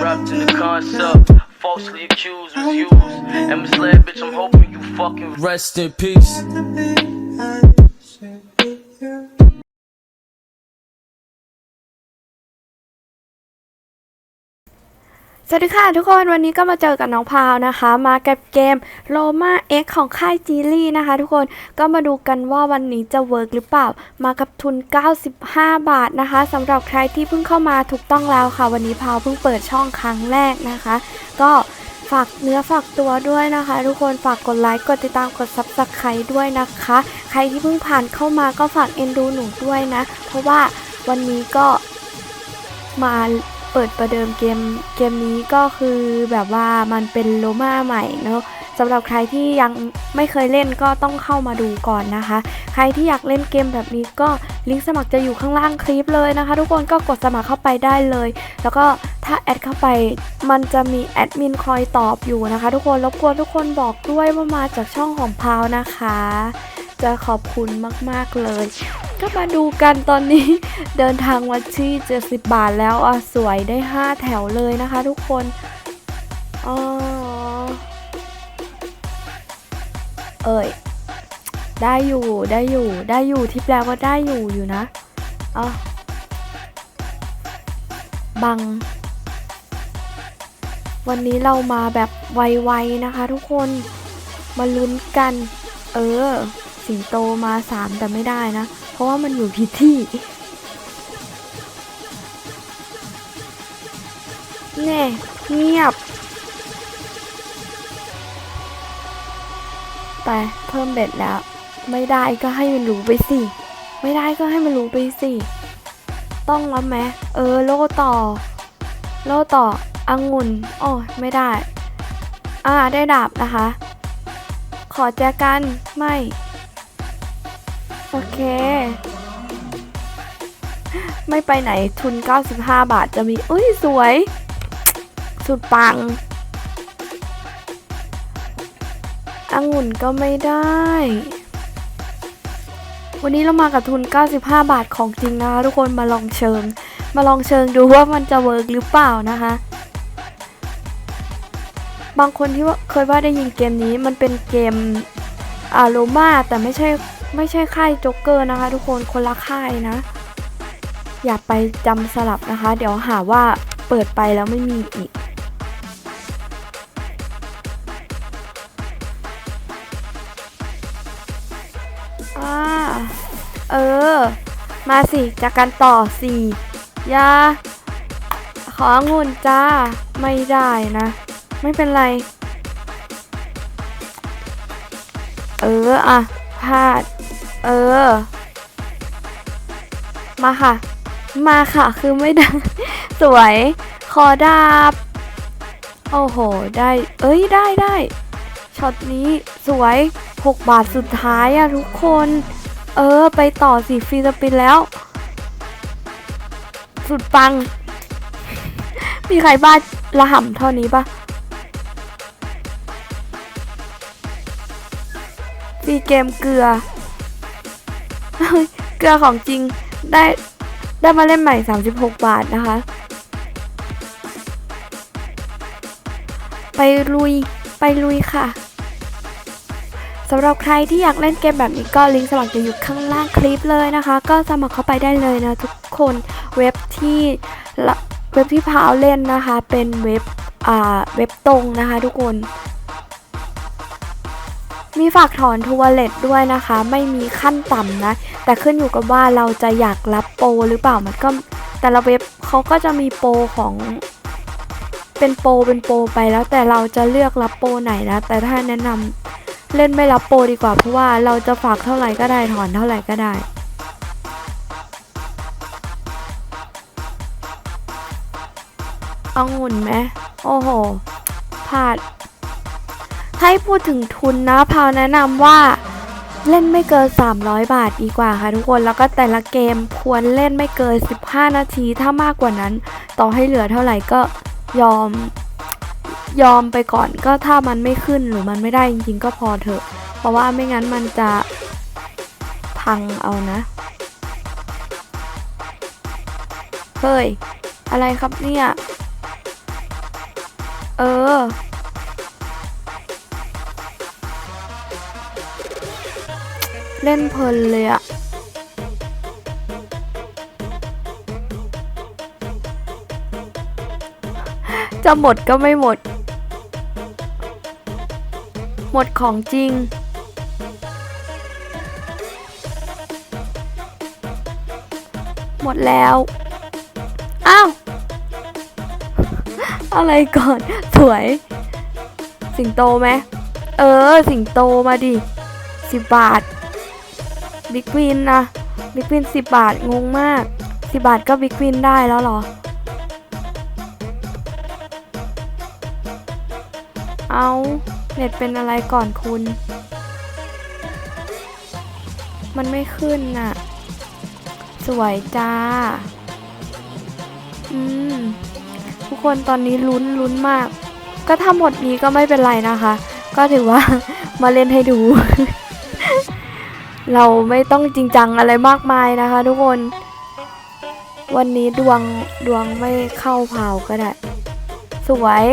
Disrupting the concept. Falsely accused was used. And misled, bitch, I'm hoping you fucking rest in peace. สวัสดีค่ะทุกคนวันนี้ก็มาเจอกับน้องพาวนะคะ มากับเกม Roma X ของค่ายจีลี่นะคะ ทุกคนก็มาดูกันว่าวันนี้จะเวิร์กหรือเปล่า มากับทุน 95 บาทนะคะสำหรับใครที่เพิ่งเข้ามาถูกต้องแล้วค่ะ วันนี้พาวเพิ่งเปิดช่องครั้งแรกนะคะ ก็ฝากเนื้อฝากตัวด้วยนะคะ ทุกคนฝากกดไลค์กดติดตามกด Subscribe ด้วยนะคะ ใครที่เพิ่งผ่านเข้ามาก็ฝากเอ็นดูหนูด้วยนะ เพราะว่าวันนี้ก็มา เปิดประเดิมเกมเกมนี้ก็คือแบบว่ามันเป็นโลมาใหม่เนอะสำหรับใครที่ยังไม่เคยเล่นก็ต้องเข้ามาดูก่อนนะคะ ใครที่อยากเล่นเกมแบบนี้ก็ลิงก์สมัครจะอยู่ข้างล่างคลิปเลยนะคะ ทุกคนก็กดสมัครเข้าไปได้เลย แล้วก็ถ้าแอดเข้าไปมันจะมีแอดมินคอยตอบอยู่นะคะ ทุกคนรบกวนทุกคนบอกด้วยว่ามาจากช่องของพาวนะคะ จะขอบคุณมากๆเลย ก็มาดูกันตอนนี้ เดินทางมาที่70 บาทแล้วอะสวยได้ 5 แถวเลยนะคะทุกคนอ๋อเอ่ยได้อยู่ได้อยู่ได้อยู่ที่แปลว่าได้อยู่อยู่นะอ๋อบัง วันนี้เรามาแบบไวๆนะคะทุกคนมาลุ้นกัน เออ สิงโตมาสามแต่ไม่ได้นะ ราะว่ามันอยู่ผิดที่ แน่ เงียบ ไป เพิ่มเบ็ดแล้ว ไม่ได้ก็ให้มันรู้ไปสิ ไม่ได้ก็ให้มันรู้ไปสิ ต้องแล้วไหมเออ โล่ต่อ โล่ต่อองุ่นโอ้ไม่ได้ อ่า ได้ดาบนะคะ ขอแจกัน ไม่ โอเค ไม่ไปไหนทุน 95 บาทจะมีเอ้ย สวย สุดปังองุ่นก็ไม่ได้ วันนี้เรามากับทุน 95 บาทของจริงนะคะทุกคนมาลองเชิง มาลองเชิงดูว่ามันจะเวิร์กหรือเปล่านะคะ บางคนที่ว่าเคยว่าได้ยินเกมนี้มันเป็นเกมอาโรมาแต่ไม่ใช่ ไม่ใช่ค่ายจ๊กเกอร์นะคะ ทุกคนคนละค่ายนะ อย่าไปจำสลับนะคะ เดี๋ยวหาว่าเปิดไปแล้วไม่มีอีก อ่า เออ มาสิจากกันต่อสี่ยาขอองุ่นจ้า ไม่ได้นะ ไม่เป็นไร เออ อะพลาด เออ มาค่ะ มาค่ะ คือไม่ได้ สวย ขอดาบ โอ้โห ได้ เอ้ย ได้ได้ ช็อตนี้สวย 6 บาทสุดท้ายอะทุกคน เออ ไปต่อสิฟรีสปินแล้ว สุดปัง มีใครบ้าระห่ำเท่านี้ปะฟีเกมเกลือ เกลือของจริงได้ได้มาเล่นใหม่ 36 บาทนะคะ ไปลุยไปลุยค่ะสำหรับใครที่อยากเล่นเกมแบบนี้ก็ลิงก์สมัครจะอยู่ข้างล่างคลิปเลยนะคะ ก็สมัครเข้าไปได้เลยนะทุกคนเว็บที่เว็บที่พาวเล่นนะคะ เป็นเว็บอ่าเว็บตรงนะคะ ทุกคน มีฝากถอนทัวร์เลตด้วยนะคะ ไม่มีขั้นต่ำนะ แต่ขึ้นอยู่กับว่าเราจะอยากรับโปรหรือเปล่ามันก็ แต่ละเว็บเขาก็จะมีโปรของเป็นโปรเป็นโปรไปแล้วแต่เราจะเลือกรับโปรไหนนะ แต่ถ้าแนะนำเล่นไม่รับโปรดีกว่า เพราะว่าเราจะฝากเท่าไหร่ก็ได้ถอนเท่าไหร่ก็ได้เอางุ่นไหมโอ้โหพลาด ถ้าพูดถึงทุนนะพาวแนะนำว่าเล่นไม่เกิน 300 บาทดีกว่าค่ะทุกคนแล้วก็แต่ละเกมควรเล่นไม่เกิน 15 นาที ถ้ามากกว่านั้น ต่อให้เหลือเท่าไหร่ก็ยอมยอมไปก่อนก็ถ้ามันไม่ขึ้นหรือมันไม่ได้จริงๆก็พอเถอะ เพราะว่าไม่งั้นมันจะพังเอานะ เฮ้ย อะไรครับเนี่ย เออ เล่นเพลินเลยอะจะหมดก็ไม่หมด หมดของจริง หมดแล้ว อ้าว อะไรก่อน สวย สิงโตไหม เออ สิงโตมาดิสิบบาท บิ๊กวินนะบิ๊กวินสิบบาทงงมากสิบบาทก็บิ๊กวินได้แล้วเหรอ เอาเน็ตเป็นอะไรก่อนคุณ มันไม่ขึ้นน่ะ สวยจ้า อืม ทุกคนตอนนี้ลุ้นลุ้นมาก ก็ถ้าหมดนี้ก็ไม่เป็นไรนะคะ ก็ถือว่ามาเล่นให้ดู เราไม่ต้องจริงจังอะไรมากมายนะคะ ทุกคน วันนี้ดวงดวงไม่เข้าเผาก็ได้ สวย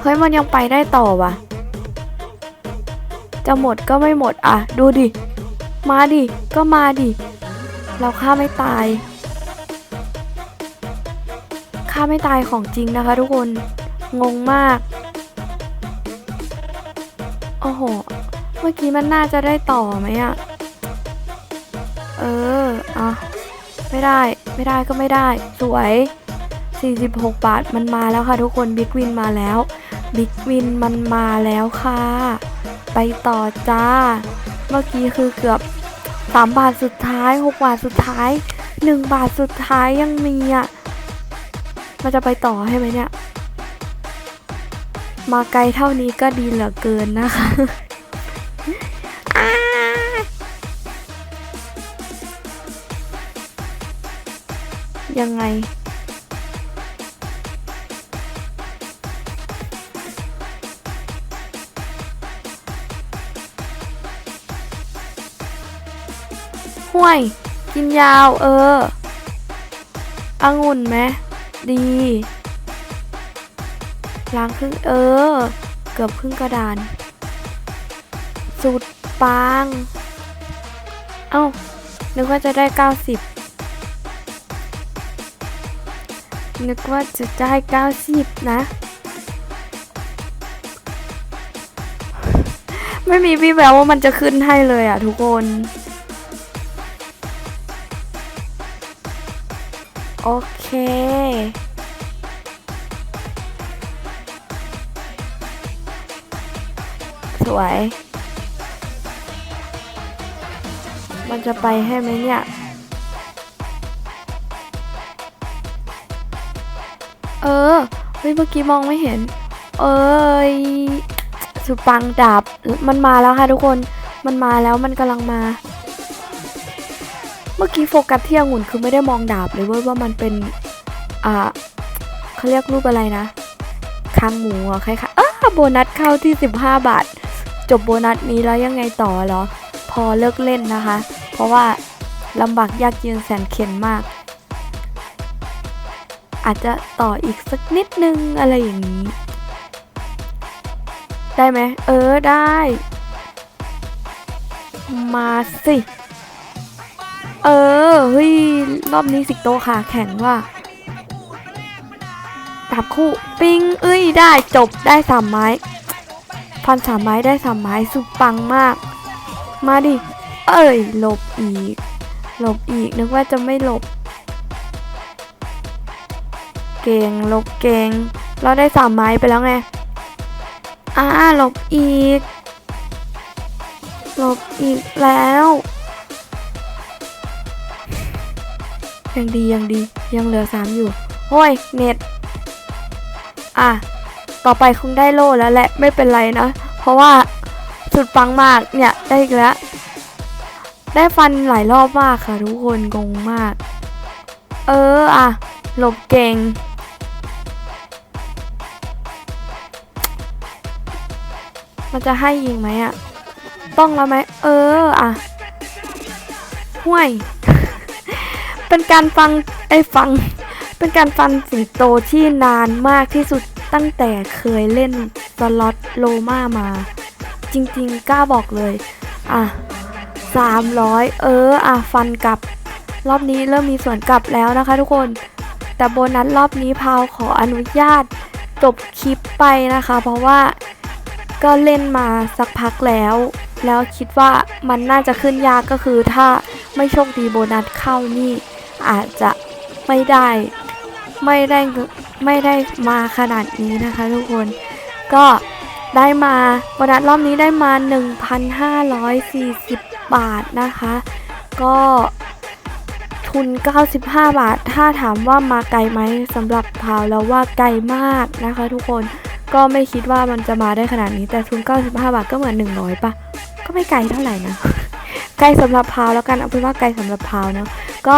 เฮ้ยมันยังไปได้ต่อว่ะ จะหมดก็ไม่หมดอะ ดูดิ มาดิ ก็มาดิ เราฆ่าไม่ตายฆ่าไม่ตายของจริงนะคะ ทุกคน งงมาก โอ้โห มื่อกี้มันน่าจะได้ต่อไหมอะเอออะไม่ได้ไม่ได้ก็ไม่ได้ สวย 46 บาทมันมาแล้วค่ะทุกคนบิ๊กวินมาแล้วบิ๊กวินมันมาแล้วค่ะ ไปต่อจ้า เมื่อกี้คือเกือบ 3 บาทสุดท้าย 6 บาทสุดท้าย 1 บาทสุดท้ายยังมีอะมันจะไปต่อให้ไหมเนี่ย มาไกลเท่านี้ก็ดีเหลือเกินนะคะ ยังไง ห่วย กินยาวเออองุ่นไหมดีล้างครึ่งเออ เกือบครึ่งกระดาน สุดปัง เอ้านึกว่าจะได้ 90 นึกว่าจะได้90นะ ไม่มีวี่แววว่ามันจะขึ้นให้เลยอะทุกคน โอเคสวย มันจะไปให้ไหมเนี่ย เออ เฮ้ย เมื่อกี้มองไม่เห็น เอ้ย สุดปังดาบ มันมาแล้วค่ะทุกคน มันมาแล้วมันกำลังมา เมื่อกี้โฟกัสที่องุ่นคือไม่ได้มองดาบเลยเว้ยว่ามันเป็น อ่าเขาเรียกรูปอะไรนะคางหมูอะใครคะอ้าโบนัสเข้าที่ 15 บาท จบโบนัสนี้แล้วยังไงต่อเหรอ พอเลิกเล่นนะคะ เพราะว่าลำบากยากเย็นแสนเข็นมาก อาจจะต่ออีกสักนิดนึงอะไรอย่างนี้ ได้ไหมเออได้ มาสิ เออเฮ้ยรอบนี้สิงโตขาแข็งว่ะดาบคู่ปิงเอ้ยได้จบได้สามไม้พันสามไม้ได้สามไม้สุดปังมาก มาดิ เอ้ยหลบอีกหลบอีกนึกว่าจะไม่หลบ เก่งลบเก่ง เราได้สามไม้ไปแล้วไง อ่าลบอีก ลบอีกแล้ว ยังดียังดียังเหลือสามอยู่ โอ้ย เน็ต อะ ต่อไปคงได้โล่แล้วแหละ ไม่เป็นไรนะ เพราะว่าสุดปังมากเนี่ย ได้อีกแล้ว ได้ฟันหลายรอบมากค่ะทุกคนงงมาก เออ อะหลบเก่ง มันจะให้ยิงไหมอะต้องแล้วไหม เอออะห่วย เป็นการฟังไอ้ฟัง เป็นการฟันสิงโตที่นานมากที่สุดตั้งแต่เคยเล่นสล็อตโลมามา จริงๆกล้าบอกเลย อะ300เออ อะ ฟันกลับ รอบนี้เริ่มมีส่วนกลับแล้วนะคะทุกคน แต่โบนัสรอบนี้พาวขออนุญาตจบคลิปไปนะคะ เพราะว่า ก็เล่นมาสักพักแล้ว แล้วคิดว่ามันน่าจะขึ้นยากก็คือถ้าไม่โชคดีโบนัสเข้านี่ อาจจะไม่ได้ ไม่ได้ไม่ได้มาขนาดนี้นะคะทุกคน ก็ได้มาโบนัสรอบนี้ได้มา 1,540 บาทนะคะ ก็ทุน 95 บาท ถ้าถามว่ามาไกลไหมสำหรับพาวแล้วว่าไกลมากนะคะทุกคน ก็ไม่คิดว่ามันจะมาได้ขนาดนี้แต่ทุน95 บาทก็เหมือน 100ปะก็ไม่ไกลเท่าไหร่นะ ไกลสำหรับพาวแล้วกันเอาเป็นว่าไกลสำหรับพาวเนาะก็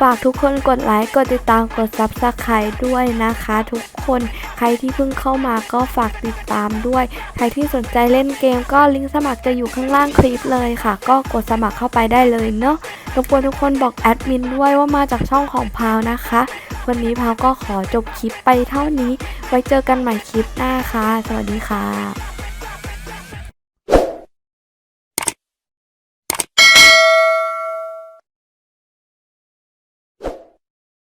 ฝากทุกคนกดไลค์กดติดตามกด Subscribe ด้วยนะคะ ทุกคนใครที่เพิ่งเข้ามาก็ฝากติดตามด้วย ใครที่สนใจเล่นเกมก็ลิงก์สมัครจะอยู่ข้างล่างคลิปเลยค่ะ ก็กดสมัครเข้าไปได้เลยเนาะรบกวนทุกคนบอกแอดมินด้วยว่ามาจากช่องของพาวนะคะ วันนี้พาวก็ขอจบคลิปไปเท่านี้ ไว้เจอกันใหม่คลิปหน้าค่ะ สวัสดีค่ะ